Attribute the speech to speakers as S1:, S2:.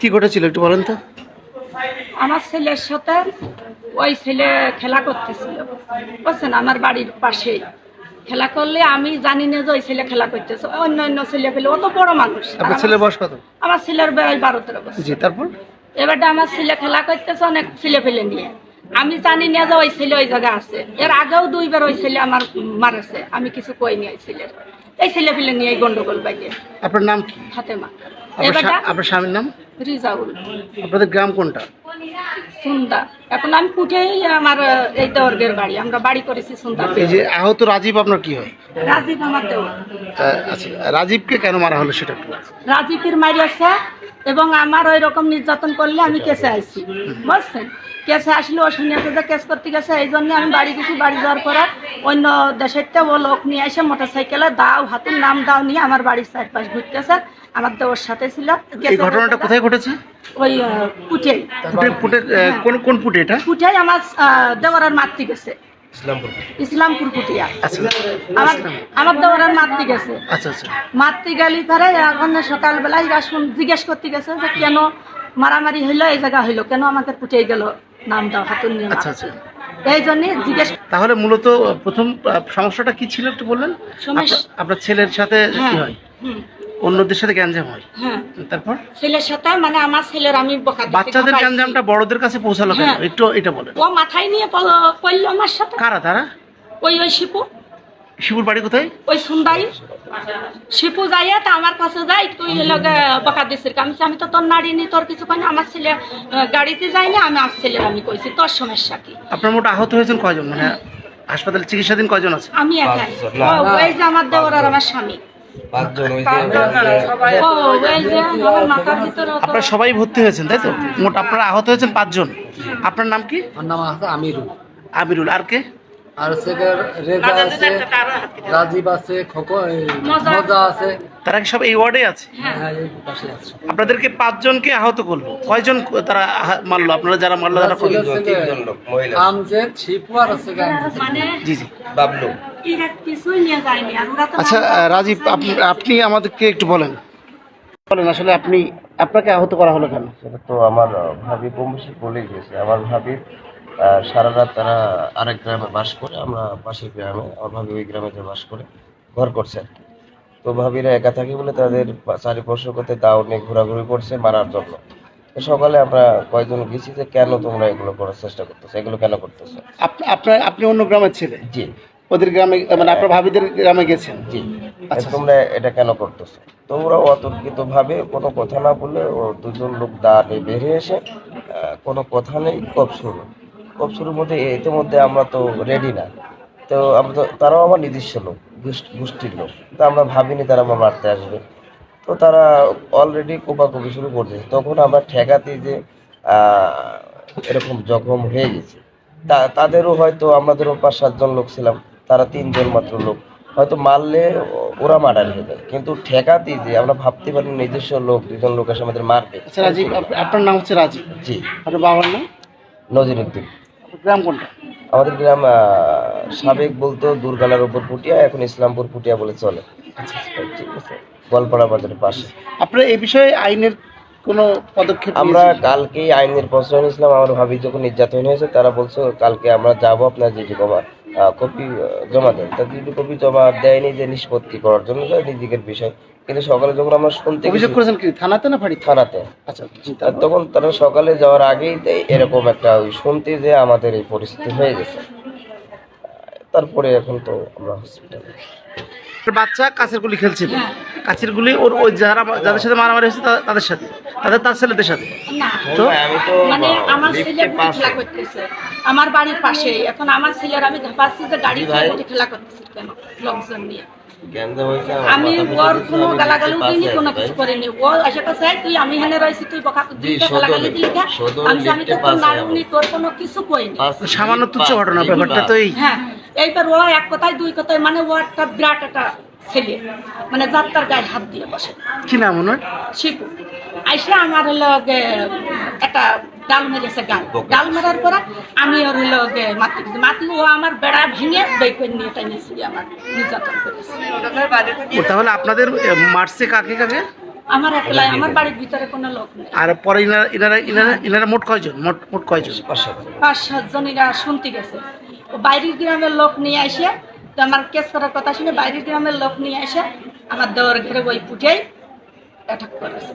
S1: কি ঘটেছিল একটু বলেন তো।
S2: আমার ছেলের সাথে ওই ছেলে খেলা করতেছিল। বুঝছেন আমার বাড়ির পাশেই। খেলা করলে আমি জানি না যে ওই ছেলে খেলা করতেছে। অন্য অন্য ছেলে ফেলে অত বড় মানুষ।
S1: আপনার ছেলের বয়স কত?
S2: আমার ছেলের বয়স বারো তেরো বছর।
S1: জি তারপর?
S2: এবারটা আমার ছেলে খেলা করতেছে অনেক ছেলে ফেলে নিয়ে। আমি জানি না যে ওই ছেলে ওই জায়গায় আছে। এর আগেও দুইবার ওই ছেলে আমার মারেছে। আমি কিছু কইনি ওই ছেলের। এই ছেলে ফেলে নিয়ে এই গন্ডগোল বাইকে
S1: আপনার নাম কি?
S2: ফাতেমা।
S1: আপনার
S2: এবারটা
S1: স্বা- আপনার স্বামীর নাম?
S2: রিজাউল।
S1: আপনাদের গ্রাম কোনটা?
S2: সুন্দা। এখন আমি পুঠেই আমার এই দর্গের বাড়ি। আমরা বাড়ি করেছি সুন্দর
S1: এই যে আহত রাজীব আপনার কি হয়?
S2: রাজীব আমার দেওয়ার
S1: আচ্ছা রাজীবকে কেন মারা হলো সেটা একটু বলুন।
S2: রাজীবের মারিয়াছে এবং আমার ওই রকম নির্যাতন করলে আমি কেসে আইছি। বুঝছেন? কেসে আসলে যে কেস করতে গেছে এই জন্য আমি বাড়ি গেছি বাড়ি যাওয়ার পরে অন্য দেশের থেকে ও লোক নিয়ে এসে মোটর সাইকেলে দাও হাতুর নাম দাও নিয়ে আমার বাড়ির চারপাশ ঘুরতেছে। আমার তো ওর সাথে ছিল।
S1: এই ঘটনাটা কোথায় ঘটেছে?
S2: ওই
S1: পুটে পুটে কোন কোন পুটে এটা?
S2: পুটেই আমার দেওয়ার মাতৃ গেছে। ইসলামপুর
S1: আচ্ছা।
S2: আমার মাতৃ গেছে।
S1: আচ্ছা আচ্ছা।
S2: মাতৃ এখন সকালবেলায় জিজ্ঞেস করতে গেছে যে কেন মারামারি হইল এই জায়গা হইল কেন পুটিয়ে গেল নাম দাও নিয়ে এই জন্য জিজ্ঞেস
S1: তাহলে মূলত প্রথম সমস্যাটা কি ছিল একটু বললেন? আপনার- ছেলের সাথে কি
S2: হ্যাঁ।
S1: হয়? অন্যদের সাথে গ্যাঞ্জাম হয়।
S2: হ্যাঁ।
S1: তারপর?
S2: ছেলের সাথে মানে আমার ছেলের আমি বকা দিতে
S1: বাচ্চাদের। গ্যাঞ্জামটা বড়দের কাছে পৌঁছালো কেন?
S2: হ্যাঁ।
S1: একটু এটা বলেন।
S2: ও মাথায় নিয়ে প- করল আমার সাথে।
S1: কারা তারা?
S2: ওই ওই শিপু।
S1: শিবুর বাড়ি কোথায়?
S2: ওই সুন্দরী। শিপু যাইয়া তা আমার কাছে যাই তুই লগে বকা দিছিস আমি বলছি, আমি তো তোর নাড়ি নি তোর কিছু কই আমার ছেলে আহ, গাড়িতে যাইনি আমি আর ছেলের আমি কইছি তোর সমস্যা কি?
S1: আপনার মোটা আহত হয়েছেন কয়জন? মানে হাসপাতালে চিকিৎসাধীন কয়জন আছে?
S2: আমি একাই। ও, ওই যে আমার দেওয়ার আর আমার স্বামী।
S1: আপনারা সবাই ভর্তি হয়েছেন তাই তো? মোট আপনারা আহত হয়েছেন পাঁচজন। আপনার নাম কি?
S3: আমার নাম আমিরুল।
S1: আমিরুল। আর কে?
S3: আর হচ্ছে রেজা আছে রাজীব আছে
S2: মজা
S3: আছে।
S1: তারা কি সব এই ওয়ার্ডে আছে?
S3: হ্যাঁ আছে।
S1: আপনাদেরকে পাঁচজনকে আহত করল। কয়জন তারা মারলো? আপনারা যারা মারলো তারা
S3: আমজেদ শিপু আর হচ্ছে।
S2: মানে
S1: জি জি।
S4: বাবলু।
S2: এরা কিছুই নিয়ে যায়নি আর ওরা তো
S1: আচ্ছা রাজীব আপনি আপনি আমাদেরকে একটু বলেন। বলেন আসলে আপনি আপনাকে আহত করা হলো কেন?
S4: সেটা তো আমার ভাবি কমবেশি বলে গেছে। আমার ভাবির সারা রাত তারা আরেক গ্রামে বাস করে আমরা পাশের গ্রামে আমার ভাবি ওই গ্রামে যে বাস করে ঘর করছে তো ভাবিরা একা থাকি বলে তাদের চারিপার্শ্ব করতে দাও নিয়ে ঘোরাঘুরি করছে মারার জন্য। তো সকালে আমরা কয়েকজন গেছি যে কেন তোমরা এগুলো করার চেষ্টা করতেছো? এগুলো কেন করতেছো?
S1: আপ- আপনার আপনি অন্য গ্রামের ছেলে
S4: জি।
S1: ওদের গ্রামে মানে আপনার ভাবিদের গ্রামে গেছেন?
S4: জি।
S1: আচ্ছা।
S4: তোমরা এটা কেন করতেছো? তোমরা অতর্কিত ভাবে কোনো কথা না বলে ও দুজন লোক দাঁড়ে বেরিয়ে এসে কোনো কথা নেই কপ শুরু কপ শুরুর মধ্যে ইতিমধ্যে আমরা তো রেডি না। তো আমরা তো তারাও আমার নিজস্ব লোক গোষ্ঠীর লোক। তো আমরা ভাবিনি তারা আমার মারতে আসবে। তো তারা অলরেডি কোপাকুপি শুরু করছে। তখন আমরা ঠেকাতে যে এরকম জখম হয়ে গেছে। তা তাদেরও হয়তো আমাদেরও পাঁচ সাতজন লোক ছিলাম। তারা তিনজন মাত্র লোক। হয়তো মারলে ওরা মার্ডার হয়ে যায়। কিন্তু ঠেকাতে যে আমরা ভাবতে পারি নিজস্ব লোক দুজন লোক এসে আমাদের মারবে।
S1: আচ্ছা রাজীব আপনার নাম হচ্ছে রাজীব?
S4: জি।
S1: আপনার বাবার নাম?
S4: নজিরুদ্দিন
S1: আপনার গ্রাম কোনটা?
S4: আমাদের গ্রাম সাবেক বলতো দুর্গালার উপর পুটিয়া এখন ইসলামপুর পুটিয়া বলে চলে। ঠিক আছে? গোয়ালপাড়া বাজারের পাশে।
S1: আপনার এই বিষয়ে আইনের কোনো পদক্ষেপ
S4: আমরা? কালকেই আইনের প্রশ্রয় নিয়েছিলাম আমার ভাবি যখন নির্যাতন হয়েছে তারা বলছে কালকে আমরা যাব আপনার যে কমা কপি জমা দেন তা যদি কপি জমা দেয়নি যে নিষ্পত্তি করার জন্য যে নিজেদের বিষয়। কিন্তু সকালে যখন আমরা শুনতে
S1: অভিযোগ করেছেন কি? থানাতে না ফাঁড়ি
S4: থানাতে।
S1: আচ্ছা জি
S4: তখন তারা সকালে যাওয়ার আগেই এরকম একটা ওই শুনতে যে আমাদের এই পরিস্থিতি হয়ে গেছে। তারপরে এখন তো আমরা হসপিটালে
S1: বাচ্চা কাছের গুলি খেলছিল?
S2: হ্যাঁ।
S1: কাছের গুলি ওর ওই যারা যাদের সাথে মারামারি হয়েছে তাদের সাথে। তাদের তার ছেলেদের সাথে। তো?
S2: মানে আমার ছেলে খেলা করতেছে। আমার বাড়ির পাশে। এখন আমার ছেলের আমি ভাবছি যে গাড়ি। খেলা করতেছে কেন লোকজন নিয়ে? আমি ওর কোনো গালাগালি দিইনি কোনো কিছু করিনি। ও এসে কাছে তুই আমি হেনে রয়েছি তুই বকা গালাগালি দিলি আমি আমি তো তোর নাড়ুনি তোর কোনো কিছু কইনি।
S1: সামান্য তুচ্ছ ঘটনা ব্যাপারটা তো এই।
S2: হ্যাঁ। এইবার ও এক কথায় দুই কথায় মানে ও একটা বিরাট একটা ছেলে মানে যাত্রার গায়ে হাত দিয়ে বসে।
S1: কি নাম ওনার?
S2: শিপু। আইসা আমার হলো একটা ডাল মেরেছে গাল। ডাল মারার পরে আমি ওর হলো মাতি মাতি ও আমার বেড়া ভেঙে বের করে নিয়ে টাই নিয়েছি আমার নির্যাতন করেছে।
S1: তাহলে আপনাদের মারছে কাকে কাকে?
S2: আমার একলাই আমার বাড়ির ভিতরে কোনো লোক নেই।
S1: আর পরে ইনারা ইনারা ইনারা ইনারা মোট কয়জন? মোট মোট কয়জন?
S2: পাঁচ সাতজন এরা শুনতে গেছে। বাইরের গ্রামের লোক নিয়ে আসে তো আমার কেস করার কথা শুনে বাইরের গ্রামের লোক নিয়ে আসে আমার দর ঘেরে বই পুজোয় অ্যাটাক করেছে